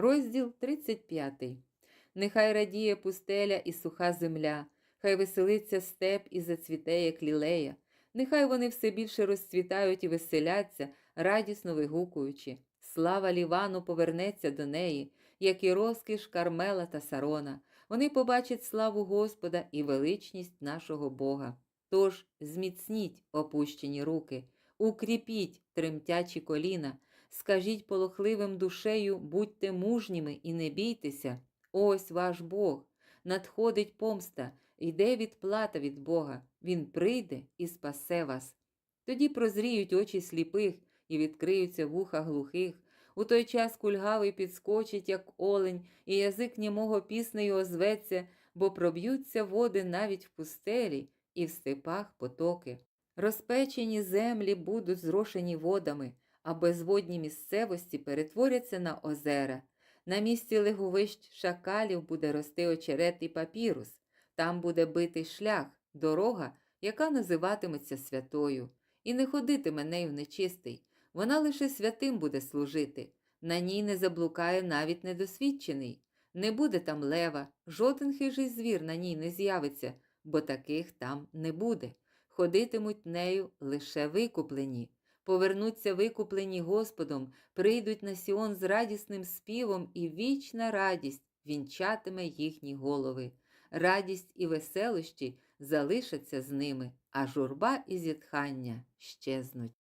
Розділ 35. Нехай радіє пустеля і суха земля, хай веселиться степ і зацвіте, як лілея, нехай вони все більше розцвітають і веселяться, радісно вигукуючи. Слава Лівану повернеться до неї, як і розкіш Кармела та Сарона. Вони побачать славу Господа і величність нашого Бога. Тож зміцніть опущені руки, укріпіть тремтячі коліна, скажіть полохливим душею, будьте мужніми і не бійтеся. Ось ваш Бог. Надходить помста, йде відплата від Бога. Він прийде і спасе вас. Тоді прозріють очі сліпих і відкриються вуха глухих. У той час кульгавий підскочить, як олень, і язик німого піснею озветься, бо проб'ються води навіть в пустелі і в степах потоки. Розпечені землі будуть зрошені водами, а безводні місцевості перетворяться на озера. На місці леговищ шакалів буде рости очерет і папірус, там буде битий шлях, дорога, яка називатиметься святою, і не ходитиме нею нечистий. Вона лише святим буде служити, на ній не заблукає навіть недосвідчений. Не буде там лева, жоден хижий звір на ній не з'явиться, бо таких там не буде. Ходитимуть нею лише викуплені. Повернуться викуплені Господом, прийдуть на Сіон з радісним співом, і вічна радість вінчатиме їхні голови. Радість і веселощі залишаться з ними, а журба і зітхання щезнуть.